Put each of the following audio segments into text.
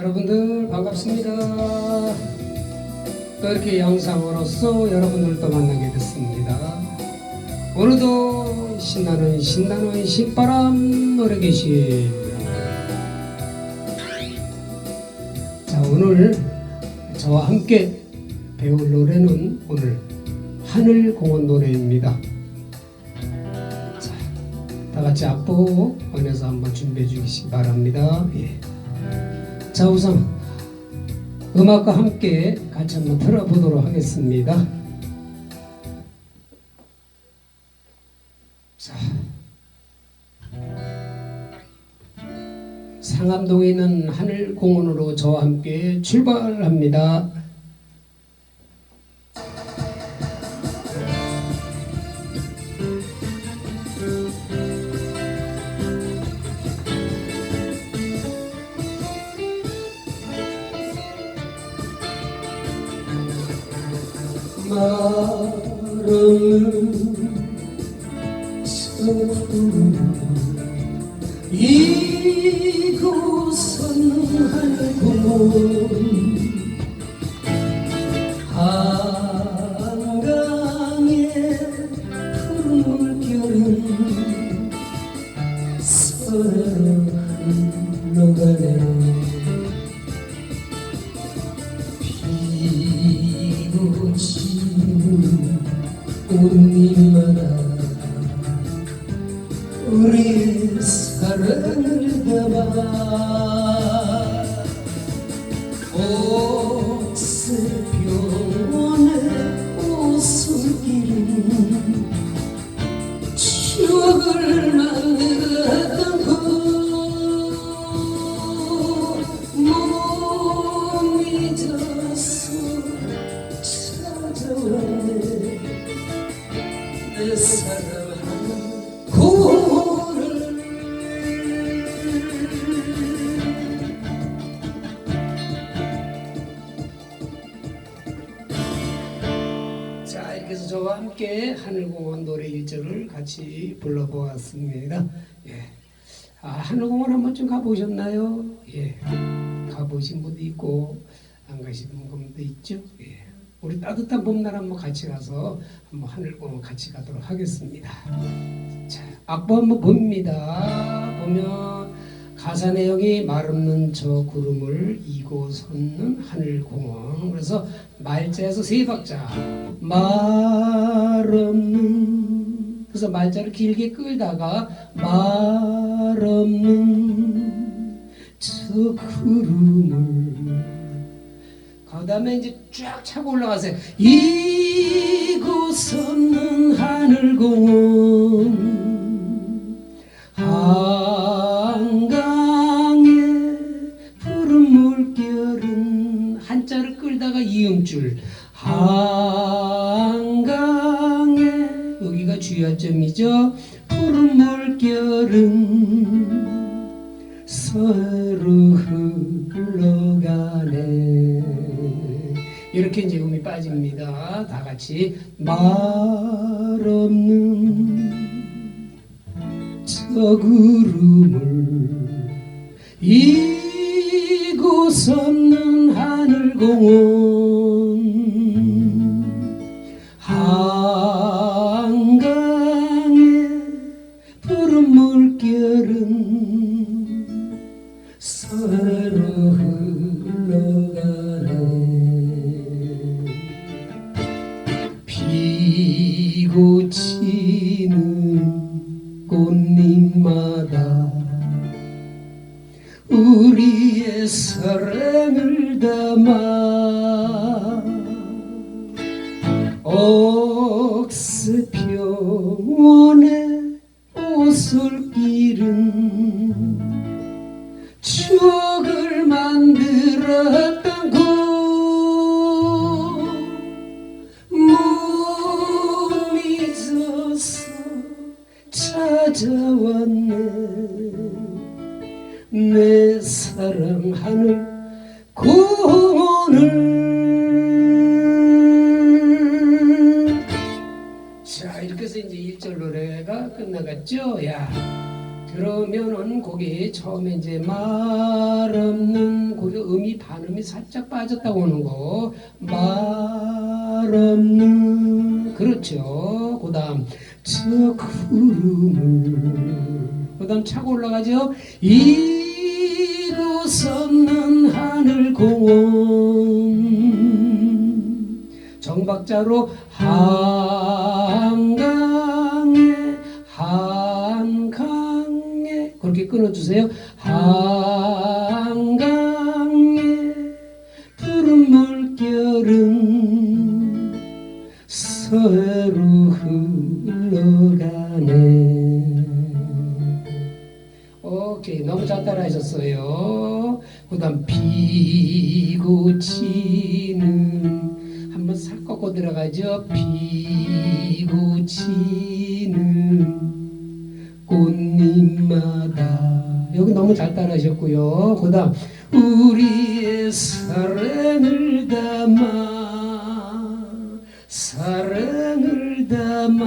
여러분들 반갑습니다. 또 이렇게 영상으로서 여러분들도 만나게 됐습니다. 오늘도 신나는 신나는 신바람 노래 계시. 자 오늘 저와 함께 배울 노래는 오늘 하늘공원 노래입니다. 자, 다 같이 악보 원해서 한번 준비해 주시기 바랍니다. 예. 자 우선 음악과 함께 같이 한번 들어보도록 하겠습니다. 자 상암동에 있는 하늘공원으로 저와 함께 출발합니다. 마음 的 人 아, 하늘공원 한 번쯤 가보셨나요? 예. 가보신 분도 있고 안 가신 분도 있죠 예. 우리 따뜻한 봄날 한번 같이 가서 한번 하늘공원 같이 가도록 하겠습니다 자, 악보 한번 봅니다. 보면 가사 내용이 말 없는 저 구름을 이고 솟는 하늘공원. 그래서 말자에서 세 박자. 말 없는 그래서 말자를 길게 끌다가 말 없는 저 구름을 그 다음에 이제 쫙 차고 올라가세요. 이곳 없는 하늘공원 한강의 푸른 물결은 한자를 끌다가 이음줄 여기가 주요점이죠. 푸른 물결은 서로 흘러가네. 이렇게 이제 음이 빠집니다. 다 같이 말 없는 저 구름을 이곳 없는 하늘공원 꽃잎마다 우리의 사랑을 담아 끝나갔죠 야 그러면은 거기 처음에 이제 말 없는 고려 음이 반음이 살짝 빠졌다고 하는 거. 말 없는 그렇죠. 그다음 저 구름을 그다음 차고 올라가죠. 이곳 없는 하늘 공원 정박자로 한 끊어주세요. 한강에 푸른 물결은 서로 흘러가네. 오케이 너무 잘 따라하셨어요. 그 다음 비고 치는 한번 살 꺾고 들어가죠. 비고 치는 너무 잘 따라하셨고요. 그 다음 우리의 사랑을 담아 사랑을 담아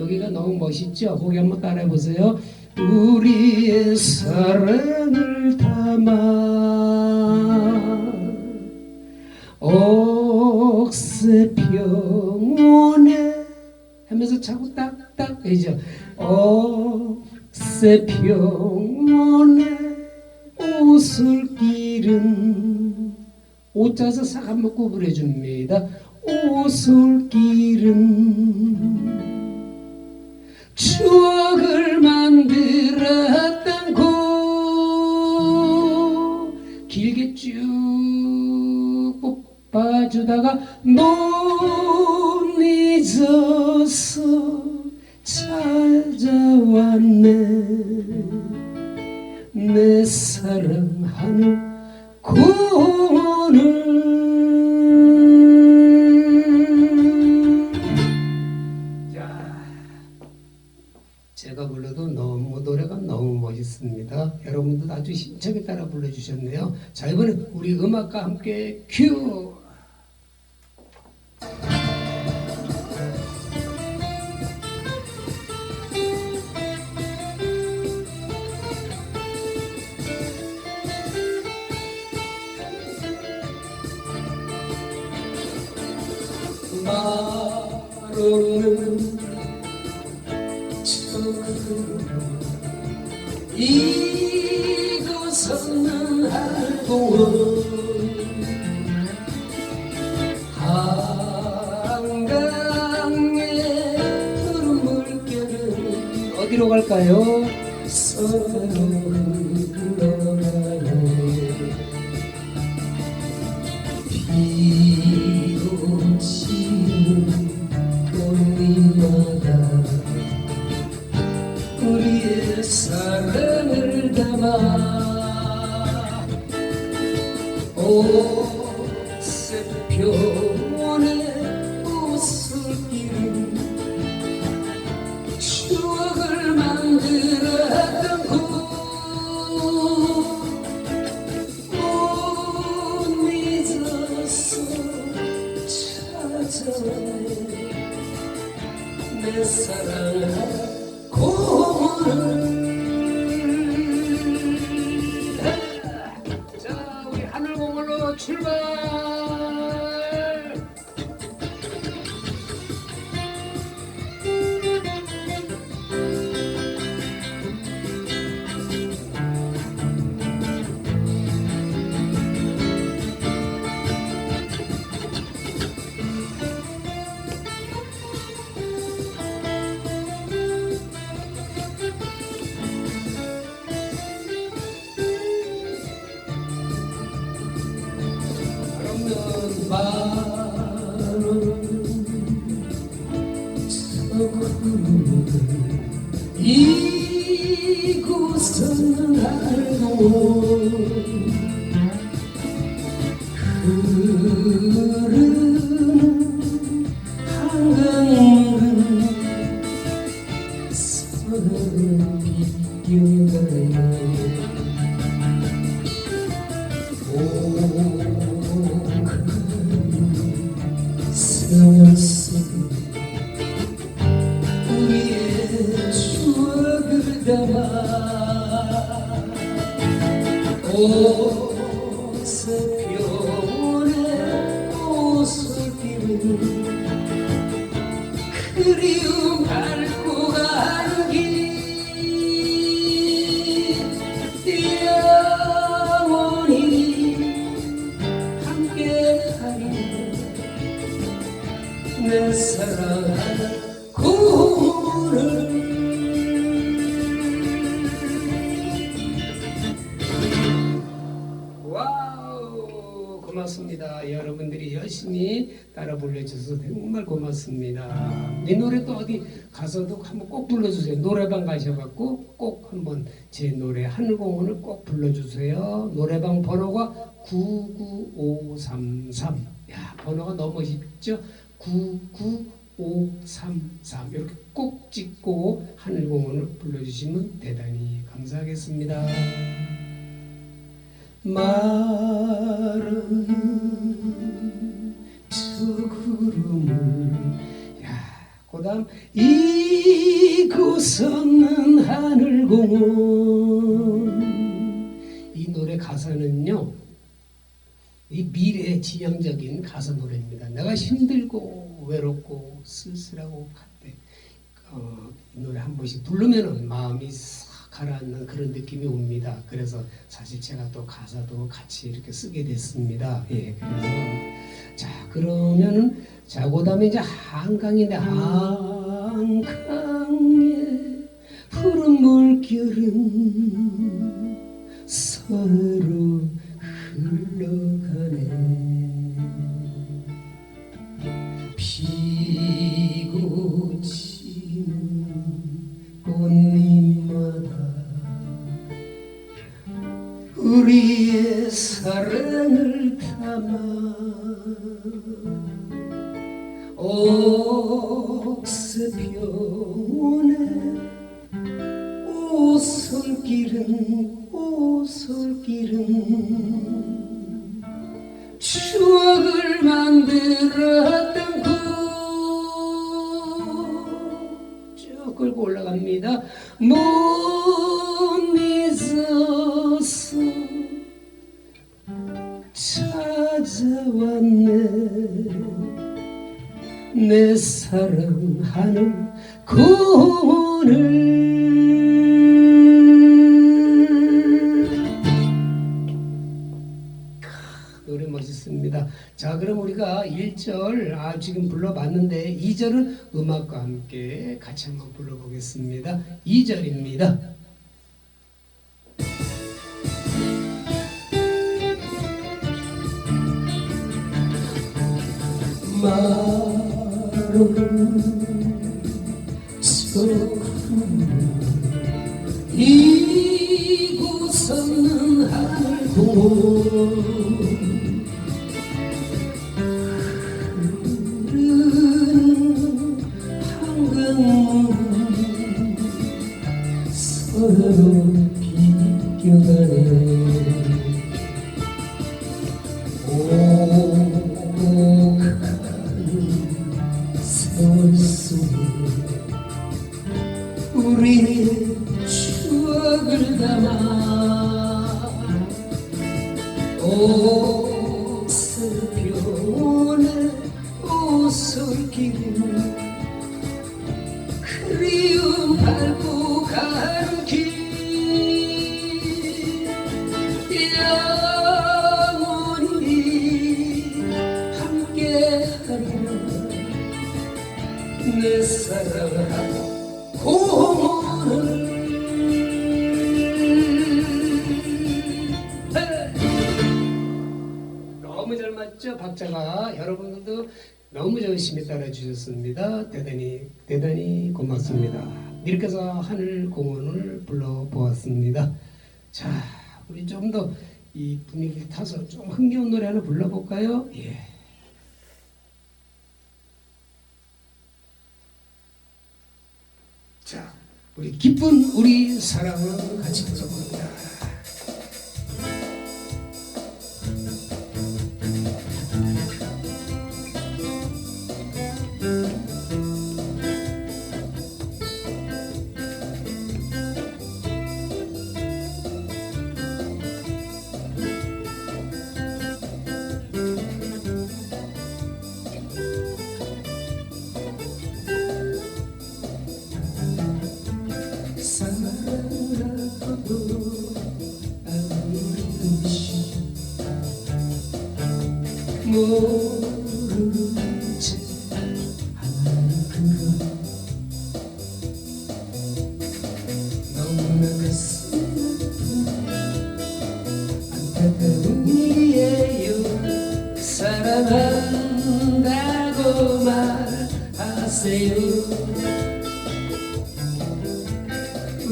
여기가 너무 멋있죠? 거기 한번 따라해 보세요. 우리의 사랑을 담아 옥새병원에 하면서 자꾸 딱딱 해죠. 옥새병원에 오솔길은 오자서 싹 한번 구부려 줍니다. 오솔길은 추억을 만들었던 곳 길게 쭉 뽑아주다가 못 잊어서 찾아왔네 내 사랑하는 공원을 자, 제가 불러도 너무 노래가 너무 멋있습니다. 여러분도 아주 힘차게 따라 불러주셨네요. 자 이번에 우리 음악과 함께 큐. 사랑을 담아 오 알 불러주셔서 정말 고맙습니다. 이 노래 또 어디 가서도 한번 꼭 불러주세요. 노래방 가셔갖고 꼭 한번 제 노래 하늘공원을 꼭 불러주세요. 노래방 번호가 99533 야, 번호가 너무 멋있죠? 99533 이렇게 꼭 찍고 하늘공원을 불러주시면 대단히 감사하겠습니다. 마 그 다음 이곳 없는 하늘공원. 이 노래 가사는요 이 미래 지향적인 가사 노래입니다. 내가 힘들고 외롭고 쓸쓸하고 어, 이 노래 한 번씩 부르면은 마음이 싹 가라앉는 그런 느낌이 옵니다. 그래서 사실 제가 또 가사도 같이 이렇게 쓰게 됐습니다. 예, 그래서 자 그러면은 자 그다음에 이제 한강인데 한강에 푸른 물결은 서로 흘러가 옥새병원에 오솔길은 추억을 만들었던 그쭉 끌고 올라갑니다. 못 잊어서 찾아왔네 내 사랑하는 고를 노래 멋있습니다. 자, 그럼 우리가 1절 아 지금 불러봤는데 2절은 음악과 함께 같이 한번 불러보겠습니다. 2절입니다. 마른 소금 이곳 없는 하늘공원 흐르는 한강물 서로 내 사랑하는 고모를 너무 잘 맞죠? 박자가 여러분들도 너무 열심히 따라 주셨습니다. 대단히 대단히 고맙습니다. 이렇게 해서 하늘 공원을 불러 보았습니다. 자, 우리 좀 더 이 분위기를 타서 좀 흥겨운 노래 하나 불러볼까요? 예. 자, 우리 기쁜 우리 사랑을 같이 불러봅니다.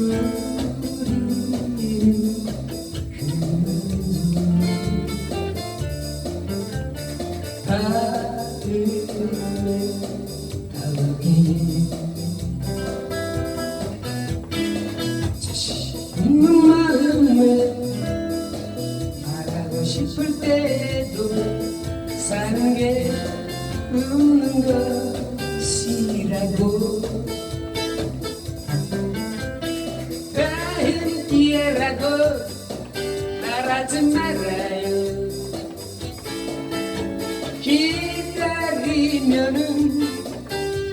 사랑한다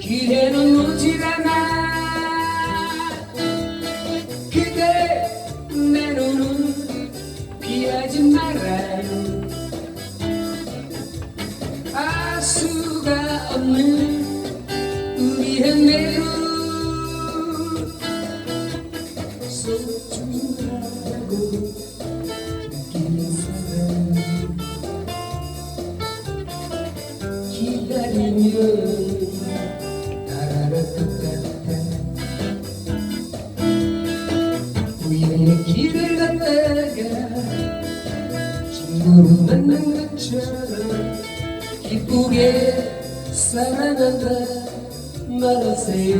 기회는 오질 않아. 그대 내 눈은 피하지 말아요. 알 수가 없는 우리의 내 말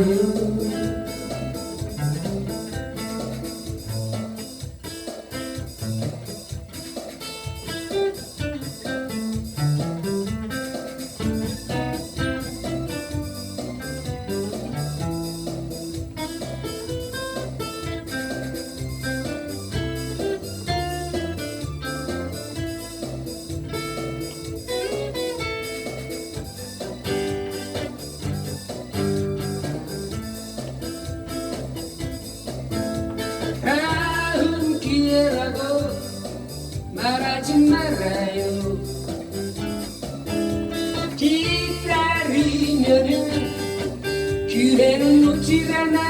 기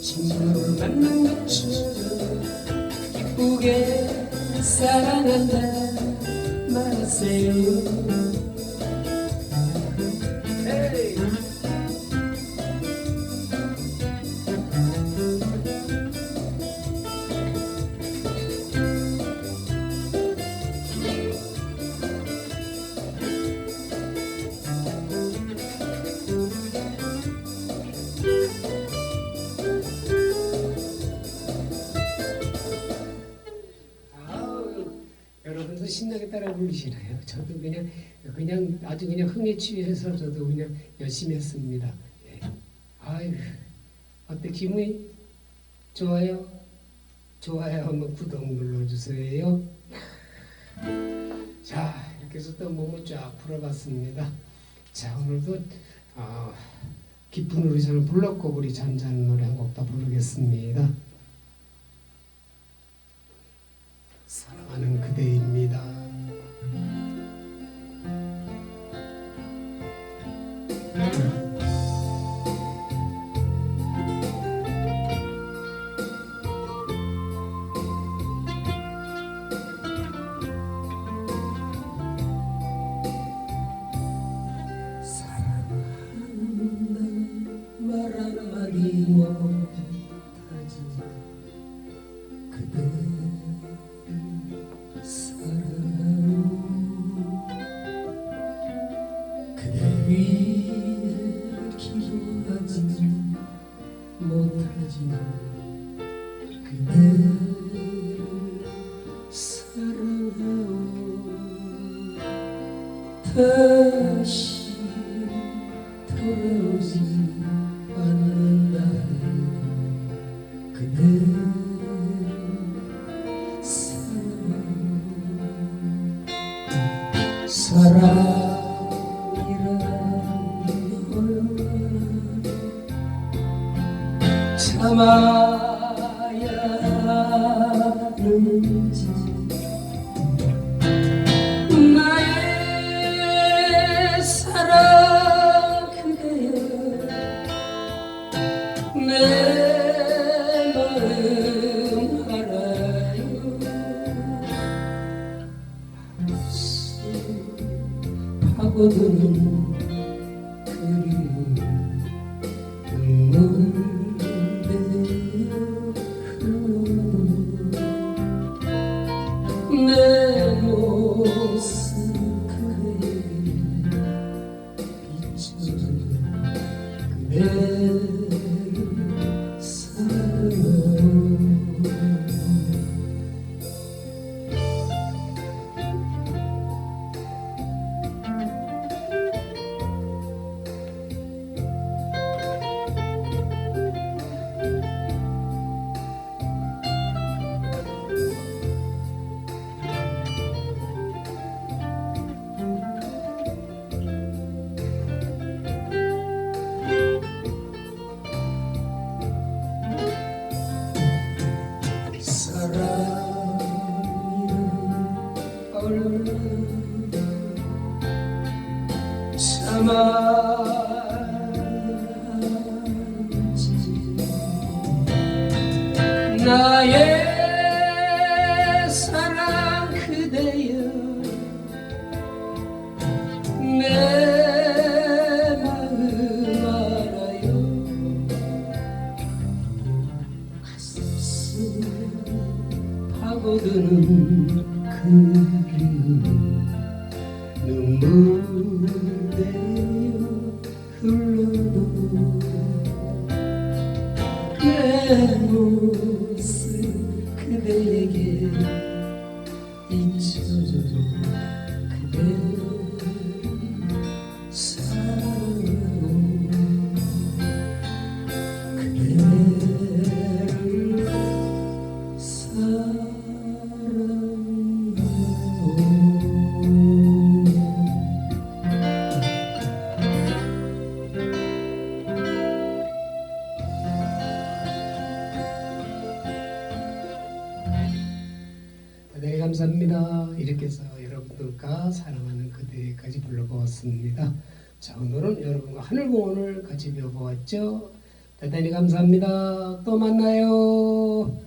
친구를 만난 것처럼 기쁘게 사랑한다. 말하세요 아주 그냥 흥에 취해서 저도 그냥 열심히 했습니다. 예. 아유, 어때 기분이 좋아요? 좋아요 하면 구독 눌러주세요. 자, 이렇게 해서 또 몸을 쫙 풀어봤습니다. 자, 오늘도 어, 깊은 우리 저는 블럭곡 우리 잠자는 노래 한곡더 부르겠습니다. 사랑하는 그대입니다. 他们 Yeah. yeah. 불러보았습니다. 자, 오늘은 여러분과 하늘공원을 같이 배워보았죠. 대단히 감사합니다. 또 만나요.